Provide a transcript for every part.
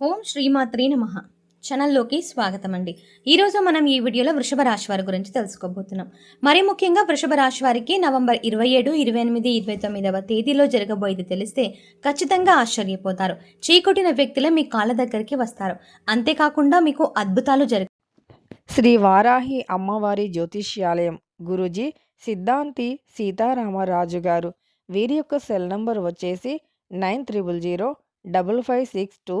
ఓం శ్రీమాత్రి నమ. ఛానల్లోకి స్వాగతం అండి ఈరోజు మనం ఈ వీడియోలో వృషభ రాశి వారి గురించి తెలుసుకోబోతున్నాం. మరి ముఖ్యంగా వృషభ రాశి వారికి నవంబర్ ఇరవై ఏడు ఇరవై ఎనిమిది ఇరవై తొమ్మిదవ తేదీలో జరగబోయేది తెలిస్తే ఖచ్చితంగా ఆశ్చర్యపోతారు. చీకొట్టిన వ్యక్తులే మీ కాళ్ళ దగ్గరికి వస్తారు. అంతేకాకుండా మీకు అద్భుతాలు జరుగు శ్రీ వారాహి అమ్మవారి జ్యోతిష్యాలయం గురుజీ సిద్ధాంతి సీతారామరాజు గారు వీరి యొక్క సెల్ నంబర్ వచ్చేసి nine triple zero double five six two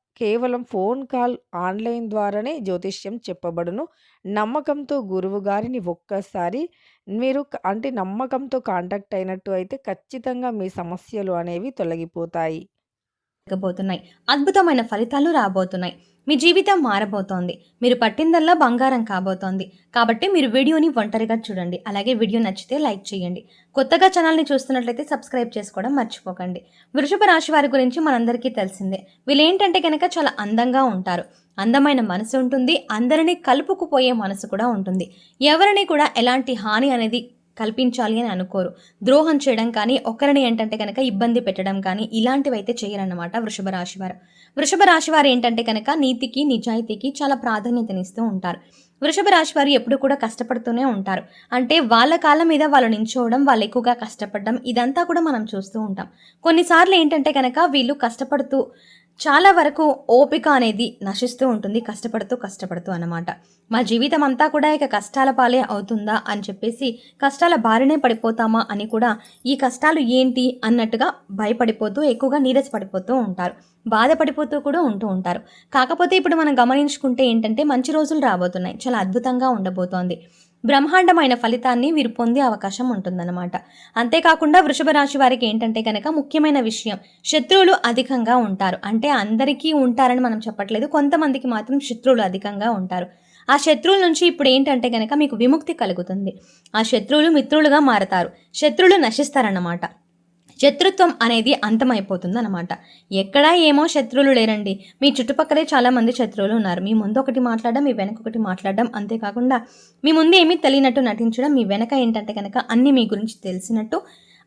కేవలం ఫోన్ కాల్ ఆన్లైన్ ద్వారానే జ్యోతిష్యం చెప్పబడును. నమ్మకంతో గురువు గారిని ఒక్కసారి మీరు అంటే నమ్మకంతో కాంటాక్ట్ అయినట్టు అయితే ఖచ్చితంగా మీ సమస్యలు అనేవి తొలగిపోతాయి. జరగబోతున్నాయి అద్భుతమైన ఫలితాలు రాబోతున్నాయి. మీ జీవితం మారబోతోంది. మీరు పట్టిందల్లా బంగారం కాబోతోంది. కాబట్టి మీరు వీడియోని ఒంటరిగా చూడండి. అలాగే వీడియో నచ్చితే లైక్ చేయండి. కొత్తగా ఛానల్ని చూస్తున్నట్లయితే సబ్స్క్రైబ్ చేసుకోవడం మర్చిపోకండి. వృషభ రాశి వారి గురించి మనందరికీ తెలిసిందే. వీళ్ళు ఏంటంటే కనుక చాలా అందంగా ఉంటారు. అందమైన మనసు ఉంటుంది. అందరినీ కలుపుకుపోయే మనసు కూడా ఉంటుంది. ఎవరిని కూడా ఎలాంటి హాని అనేది కల్పించాలి అని అనుకోరు. ద్రోహం చేయడం కానీ ఒకరిని ఏంటంటే కనుక ఇబ్బంది పెట్టడం కానీ ఇలాంటివి అయితే చేయరన్నమాట వృషభ రాశి వారు వృషభ రాశి వారు ఏంటంటే కనుక నీతికి నిజాయితీకి చాలా ప్రాధాన్యతనిస్తూ ఉంటారు. వృషభ రాశి వారు ఎప్పుడు కూడా కష్టపడుతూనే ఉంటారు. అంటే వాళ్ళ కాలం మీద వాళ్ళు నించోవడం వాళ్ళు ఎక్కువగా కష్టపడడం ఇదంతా కూడా మనం చూస్తూ ఉంటాం. కొన్నిసార్లు ఏంటంటే కనుక వీళ్ళు కష్టపడుతూ చాలా వరకు ఓపిక అనేది నశిస్తూ ఉంటుంది కష్టపడుతూ కష్టపడుతూ అన్నమాట. మా జీవితం అంతా కూడా ఇక కష్టాల పాలే అవుతుందా అని చెప్పేసి కష్టాల బారినే పడిపోతామా అని కూడా ఈ కష్టాలు ఏంటి అన్నట్టుగా భయపడిపోతూ ఎక్కువగా నీరసపడిపోతూ ఉంటారు. బాధపడిపోతూ కూడా ఉంటూ ఉంటారు. కాకపోతే ఇప్పుడు మనం గమనించుకుంటే ఏంటంటే మంచి రోజులు రాబోతున్నాయి. చాలా అద్భుతంగా ఉండబోతోంది. బ్రహ్మాండమైన ఫలితాన్ని వీరు పొందే అవకాశం ఉంటుందన్నమాట. అంతేకాకుండా వృషభ రాశి వారికి ఏంటంటే కనుక ముఖ్యమైన విషయం శత్రువులు అధికంగా ఉంటారు. అంటే అందరికీ ఉంటారని మనం చెప్పట్లేదు. కొంతమందికి మాత్రం శత్రువులు అధికంగా ఉంటారు. ఆ శత్రువుల నుంచి ఇప్పుడు ఏంటంటే కనుక మీకు విముక్తి కలుగుతుంది. ఆ శత్రువులు మిత్రులుగా మారతారు. శత్రువులు నశిస్తారన్నమాట. శత్రుత్వం అనేది అంతమైపోతుంది అనమాట ఎక్కడా ఏమో శత్రువులు లేరండి. మీ చుట్టుపక్కలే చాలా మంది శత్రువులు ఉన్నారు. మీ ముందు ఒకటి మాట్లాడడం మీ వెనక ఒకటి మాట్లాడడం అంతేకాకుండా మీ ముందు ఏమీ తెలియనట్టు నటించడం మీ వెనక ఏంటంటే కనుక అన్నీ మీ గురించి తెలిసినట్టు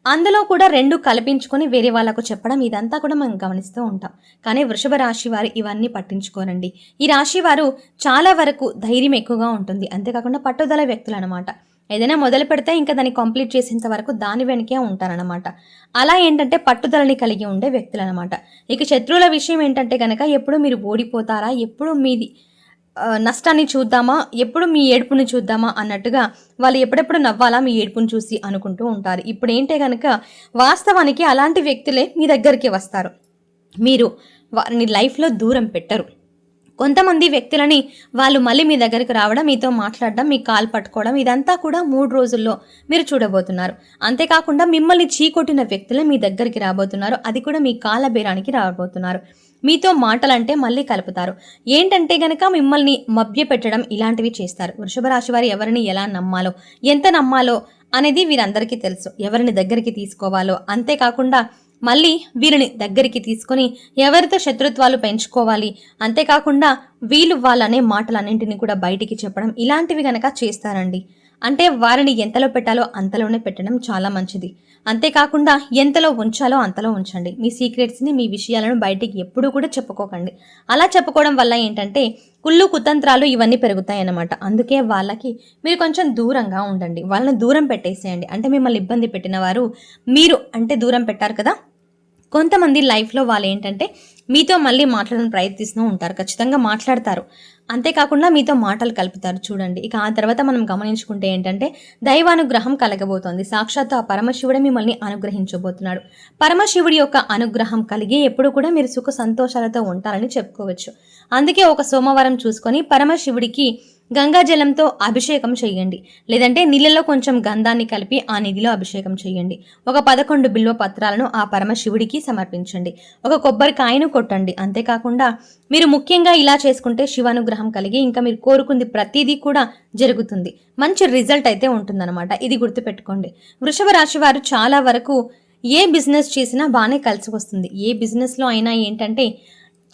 అందులో కూడా రెండు కల్పించుకొని వేరే వాళ్ళకు చెప్పడం ఇదంతా కూడా మనం గమనిస్తూ ఉంటాం. కానీ వృషభ రాశి వారు ఇవన్నీ పట్టించుకోరండి. ఈ రాశి వారు చాలా వరకు ధైర్యం ఎక్కువగా ఉంటుంది. అంతేకాకుండా పట్టుదల వ్యక్తులు అనమాట ఏదైనా మొదలు పెడితే ఇంకా దాన్ని కంప్లీట్ చేసేంత వరకు దాని వెనకే ఉంటారనమాట అలా ఏంటంటే పట్టుదలని కలిగి ఉండే వ్యక్తులు అనమాట ఇక శత్రువుల విషయం ఏంటంటే కనుక ఎప్పుడు మీరు ఓడిపోతారా? ఎప్పుడు మీది నష్టాన్ని చూద్దామా? ఎప్పుడు మీ ఏడుపుని చూద్దామా? అన్నట్టుగా వాళ్ళు ఎప్పుడెప్పుడు నవ్వాలా? మీ ఏడుపుని చూసి అనుకుంటూ ఉంటారు. ఇప్పుడు ఏంటే కనుక వాస్తవానికి అలాంటి వ్యక్తులే మీ దగ్గరికి వస్తారు. మీరు వారిని లైఫ్లో దూరం పెట్టరు. కొంతమంది వ్యక్తులని వాళ్ళు మళ్ళీ మీ దగ్గరికి రావడం మీతో మాట్లాడడం మీ కాలు పట్టుకోవడం ఇదంతా కూడా మూడు రోజుల్లో మీరు చూడబోతున్నారు. అంతేకాకుండా మిమ్మల్ని చీకొట్టిన వ్యక్తులే మీ దగ్గరికి రాబోతున్నారు. అది కూడా మీ కాల బేరానికి రాబోతున్నారు. మీతో మాటలంటే మళ్ళీ కలుపుతారు. ఏంటంటే గనక మిమ్మల్ని మభ్యపెట్టడం ఇలాంటివి చేస్తారు. వృషభ రాశి వారు ఎవరిని ఎలా నమ్మాలో ఎంత నమ్మాలో అనేది వీరందరికీ తెలుసు. ఎవరిని దగ్గరికి తీసుకోవాలో అంతేకాకుండా మళ్ళీ వీరిని దగ్గరికి తీసుకొని ఎవరితో శత్రుత్వాలు పెంచుకోవాలి? అంతేకాకుండా వీళ్ళు వాళ్ళనే మాటలన్నింటినీ కూడా బయటికి చెప్పడం ఇలాంటివి గనక చేస్తారండి. అంటే వారిని ఎంతలో పెట్టాలో అంతలోనే పెట్టడం చాలా మంచిది. అంతేకాకుండా ఎంతలో ఉంచాలో అంతలో ఉంచండి. మీ సీక్రెట్స్ని మీ విషయాలను బయటికి ఎప్పుడూ కూడా చెప్పుకోకండి. అలా చెప్పుకోవడం వల్ల ఏంటంటే కుళ్ళు కుతంత్రాలు ఇవన్నీ పెరుగుతాయి అన్నమాట అందుకే వాళ్ళకి మీరు కొంచెం దూరంగా ఉండండి. వాళ్ళని దూరం పెట్టేసేయండి. అంటే మిమ్మల్ని ఇబ్బంది పెట్టిన వారు మీరు అంటే దూరం పెట్టారు కదా? కొంతమంది లైఫ్లో వాళ్ళు ఏంటంటే మీతో మళ్ళీ మాట్లాడడం ప్రయత్నిస్తూ ఉంటారు ఖచ్చితంగా మాట్లాడతారు. అంతేకాకుండా మీతో మాటలు కలుపుతారు. చూడండి ఇక ఆ తర్వాత మనం గమనించుకుంటే ఏంటంటే దైవానుగ్రహం కలగబోతోంది. సాక్షాత్తు ఆ పరమశివుడే మిమ్మల్ని అనుగ్రహించబోతున్నాడు. పరమశివుడి యొక్క అనుగ్రహం కలిగి ఎప్పుడు కూడా మీరు సుఖ సంతోషాలతో ఉంటారని చెప్పుకోవచ్చు. అందుకే ఒక సోమవారం చూసుకొని పరమశివుడికి గంగాజలంతో అభిషేకం చేయండి. లేదంటే నీళ్ళలో కొంచెం గంధాన్ని కలిపి ఆ నిధిలో అభిషేకం చేయండి. ఒక పదకొండు బిల్వ పత్రాలను ఆ పరమశివుడికి సమర్పించండి. ఒక కొబ్బరికాయను కొట్టండి. అంతేకాకుండా మీరు ముఖ్యంగా ఇలా చేసుకుంటే శివానుగ్రహం కలిగి ఇంకా మీరు కోరుకుంది ప్రతిదీ కూడా జరుగుతుంది. మంచి రిజల్ట్ అయితే ఉంటుందన్నమాట. ఇది గుర్తుపెట్టుకోండి. వృషభ రాశి వారు చాలా వరకు ఏ బిజినెస్ చేసినా బాగానే కలిసి వస్తుంది ఏ బిజినెస్లో అయినా ఏంటంటే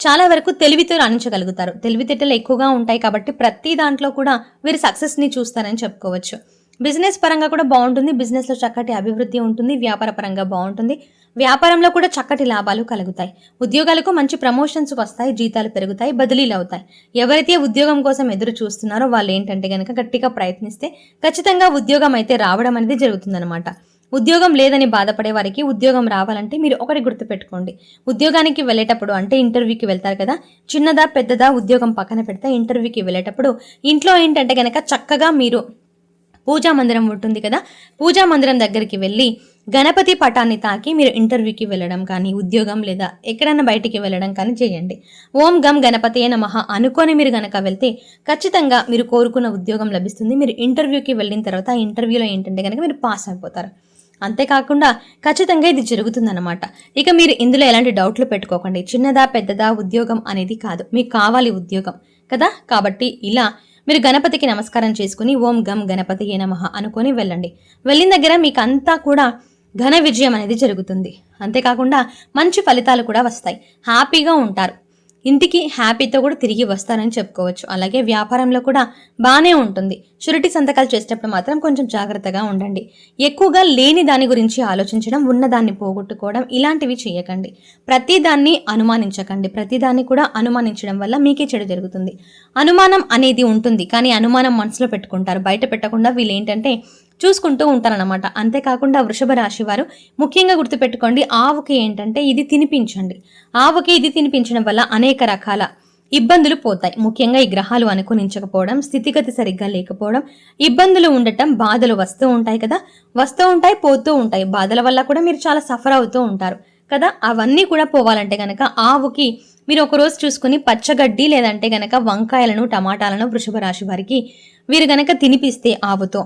చాలా వరకు తెలివితో రాణించగలుగుతారు. తెలివితేటలు ఎక్కువగా ఉంటాయి కాబట్టి ప్రతి దాంట్లో కూడా వీరు సక్సెస్ని చూస్తారని చెప్పుకోవచ్చు. బిజినెస్ పరంగా కూడా బాగుంటుంది. బిజినెస్లో చక్కటి అభివృద్ధి ఉంటుంది. వ్యాపార పరంగా బాగుంటుంది. వ్యాపారంలో కూడా చక్కటి లాభాలు కలుగుతాయి. ఉద్యోగాలకు మంచి ప్రమోషన్స్ వస్తాయి. జీతాలు పెరుగుతాయి. బదిలీలు అవుతాయి. ఎవరైతే ఉద్యోగం కోసం ఎదురు చూస్తున్నారో వాళ్ళు ఏంటంటే కనుక గట్టిగా ప్రయత్నిస్తే ఖచ్చితంగా ఉద్యోగం అయితే రావడం అనేది జరుగుతుందన్నమాట. ఉద్యోగం లేదని బాధపడే వారికి ఉద్యోగం రావాలంటే మీరు ఒకటి గుర్తుపెట్టుకోండి. ఉద్యోగానికి వెళ్ళేటప్పుడు అంటే ఇంటర్వ్యూకి వెళ్తారు కదా చిన్నదా పెద్దదా ఉద్యోగం పక్కన పెడితే ఇంటర్వ్యూకి వెళ్ళేటప్పుడు ఇంట్లో ఏంటంటే కనుక చక్కగా మీరు పూజా మందిరం ఉంటుంది కదా పూజా మందిరం దగ్గరికి వెళ్ళి గణపతి పటాన్ని తాకి మీరు ఇంటర్వ్యూకి వెళ్ళడం కానీ ఉద్యోగం లేదా ఎక్కడైనా బయటికి వెళ్ళడం కానీ చేయండి. ఓం గం గణపతి నమః అనుకొని మీరు గనక వెళ్తే ఖచ్చితంగా మీరు కోరుకున్న ఉద్యోగం లభిస్తుంది. మీరు ఇంటర్వ్యూకి వెళ్ళిన తర్వాత ఇంటర్వ్యూలో ఏంటంటే కనుక మీరు పాస్ అయిపోతారు. అంతేకాకుండా ఖచ్చితంగా ఇది జరుగుతుందన్నమాట. ఇక మీరు ఇందులో ఎలాంటి డౌట్లు పెట్టుకోకండి. చిన్నదా పెద్దదా ఉద్యోగం అనేది కాదు. మీకు కావాలి ఉద్యోగం కదా? కాబట్టి ఇలా మీరు గణపతికి నమస్కారం చేసుకుని ఓం గం గణపతి ఏ నమ అనుకొని వెళ్ళండి. వెళ్ళిన దగ్గర మీకు అంతా కూడా ఘన విజయం అనేది జరుగుతుంది. అంతేకాకుండా మంచి ఫలితాలు కూడా వస్తాయి. హ్యాపీగా ఉంటారు. ఇంటికి హ్యాపీతో కూడా తిరిగి వస్తారని చెప్పుకోవచ్చు. అలాగే వ్యాపారంలో కూడా బాగానే ఉంటుంది. షురిటీ సంతకాలు చేసేటప్పుడు మాత్రం కొంచెం జాగ్రత్తగా ఉండండి. ఎక్కువగా లేని దాని గురించి ఆలోచించడం ఉన్నదాన్ని పోగొట్టుకోవడం ఇలాంటివి చేయకండి. ప్రతిదాన్ని అనుమానించకండి. ప్రతిదాన్ని కూడా అనుమానించడం వల్ల మీకే చెడు జరుగుతుంది. అనుమానం అనేది ఉంటుంది కానీ అనుమానం మనసులో పెట్టుకుంటారు. బయట పెట్టకుండా వీళ్ళు ఏంటంటే చూసుకుంటూ ఉంటారనమాట అంతేకాకుండా వృషభ రాశి వారు ముఖ్యంగా గుర్తుపెట్టుకోండి ఆవుకి ఏంటంటే ఇది తినిపించండి. ఆవుకి ఇది తినిపించడం వల్ల అనేక రకాల ఇబ్బందులు పోతాయి. ముఖ్యంగా ఈ గ్రహాలు అనుకూలించకపోవడం స్థితిగతి సరిగ్గా లేకపోవడం ఇబ్బందులు ఉండటం బాధలు వస్తూ ఉంటాయి కదా. వస్తూ ఉంటాయి పోతూ ఉంటాయి. బాధల వల్ల కూడా మీరు చాలా సఫర్ అవుతూ ఉంటారు కదా. అవన్నీ కూడా పోవాలంటే గనక ఆవుకి మీరు ఒకరోజు చూసుకుని పచ్చగడ్డి లేదంటే గనక వంకాయలను టమాటాలను వృషభ రాశి వారికి వీరు గనక తినిపిస్తే ఆవుతో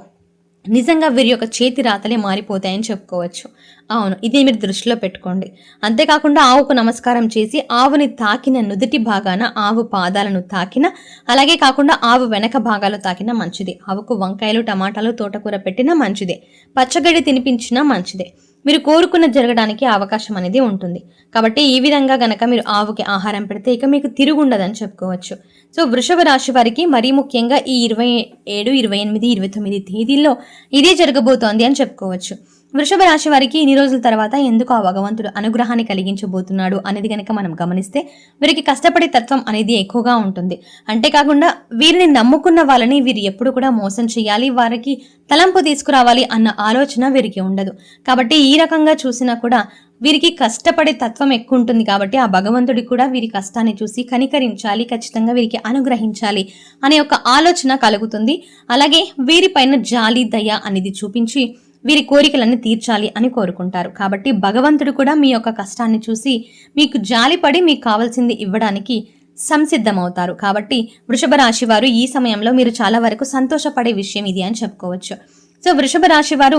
నిజంగా వీరి యొక్క చేతి రాతలే మారిపోతాయని చెప్పుకోవచ్చు. అవును ఇది మీరు దృష్టిలో పెట్టుకోండి. అంతేకాకుండా ఆవుకు నమస్కారం చేసి ఆవుని తాకిన నుదుటి భాగాన ఆవు పాదాలను తాకిన అలాగే కాకుండా ఆవు వెనక భాగాలు తాకిన మంచిది. ఆవుకు వంకాయలు టమాటాలు తోటకూర పెట్టినా మంచిదే. పచ్చగడ్డి తినిపించినా మంచిదే. మీరు కోరుకున్న జరగడానికి అవకాశం అనేది ఉంటుంది. కాబట్టి ఈ విధంగా గనక మీరు ఆవుకి ఆహారం పెడితే ఇక మీకు తిరుగుండదని చెప్పుకోవచ్చు. సో వృషభ రాశి వారికి మరీ ముఖ్యంగా ఈ ఇరవై ఏడు ఇరవై ఎనిమిది ఇరవై తొమ్మిది తేదీల్లో ఇదే జరగబోతోంది అని చెప్పుకోవచ్చు. వృషభ రాశి వారికి ఇన్ని రోజుల తర్వాత ఎందుకు ఆ భగవంతుడు అనుగ్రహాన్ని కలిగించబోతున్నాడు అనేది కనుక మనం గమనిస్తే వీరికి కష్టపడే తత్వం అనేది ఎక్కువగా ఉంటుంది. అంతేకాకుండా వీరిని నమ్ముకున్న వాళ్ళని వీరు ఎప్పుడు కూడా మోసం చేయాలి వారికి తలంపు తీసుకురావాలి అన్న ఆలోచన వీరికి ఉండదు. కాబట్టి ఈ రకంగా చూసినా కూడా వీరికి కష్టపడే తత్వం ఎక్కువ ఉంటుంది కాబట్టి ఆ భగవంతుడి కూడా వీరి కష్టాన్ని చూసి కనికరించాలి ఖచ్చితంగా వీరికి అనుగ్రహించాలి అనే ఒక ఆలోచన కలుగుతుంది. అలాగే వీరిపైన జాలి దయ అనేది చూపించి వీరి కోరికలన్నీ తీర్చాలి అని కోరుకుంటారు. కాబట్టి భగవంతుడు కూడా మీ యొక్క కష్టాన్ని చూసి మీకు జాలిపడి మీకు కావాల్సింది ఇవ్వడానికి సంసిద్ధమవుతారు. కాబట్టి వృషభ రాశి వారు ఈ సమయంలో మీరు చాలా వరకు సంతోషపడే విషయం ఇది అని చెప్పుకోవచ్చు. సో వృషభ రాశి వారు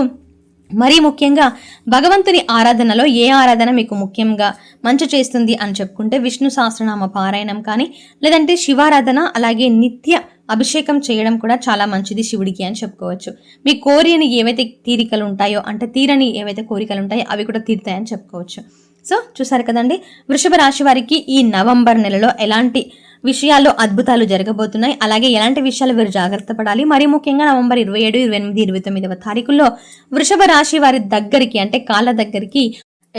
మరీ ముఖ్యంగా భగవంతుని ఆరాధనలో ఏ ఆరాధన మీకు ముఖ్యంగా మంచి చేస్తుంది అని చెప్పుకుంటే విష్ణు సహస్రనామ పారాయణం కానీ లేదంటే శివారాధన అలాగే నిత్య అభిషేకం చేయడం కూడా చాలా మంచిది శివుడికి అని చెప్పుకోవచ్చు. మీ కోరిని ఏవైతే తీరికలు ఉంటాయో అంటే తీరని ఏవైతే కోరికలు ఉంటాయో అవి కూడా తీరుతాయని చెప్పుకోవచ్చు. సో చూసారు కదండి? వృషభ రాశి వారికి ఈ నవంబర్ నెలలో ఎలాంటి విషయాల్లో అద్భుతాలు జరగబోతున్నాయి? అలాగే ఎలాంటి విషయాలు వీరు జాగ్రత్త పడాలి? మరి ముఖ్యంగా నవంబర్ ఇరవై ఏడు ఇరవై ఎనిమిది ఇరవై తొమ్మిదవ తారీఖుల్లో వృషభ రాశి వారి దగ్గరికి అంటే కాళ్ళ దగ్గరికి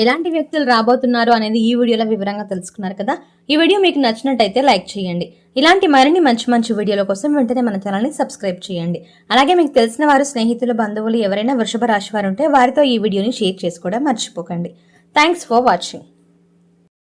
ఎలాంటి వ్యక్తులు రాబోతున్నారు అనేది ఈ వీడియోలో వివరంగా తెలుసుకున్నారు కదా. ఈ వీడియో మీకు నచ్చినట్టయితే లైక్ చేయండి. ఇలాంటి మరిన్ని మంచి మంచి వీడియోల కోసం వెంటనే మన ఛానల్ని సబ్స్క్రైబ్ చేయండి. అలాగే మీకు తెలిసిన వారు స్నేహితులు బంధువులు ఎవరైనా వృషభ రాశి వారు ఉంటే వారితో ఈ వీడియోని షేర్ చేసుకోవడం మర్చిపోకండి. Thanks for watching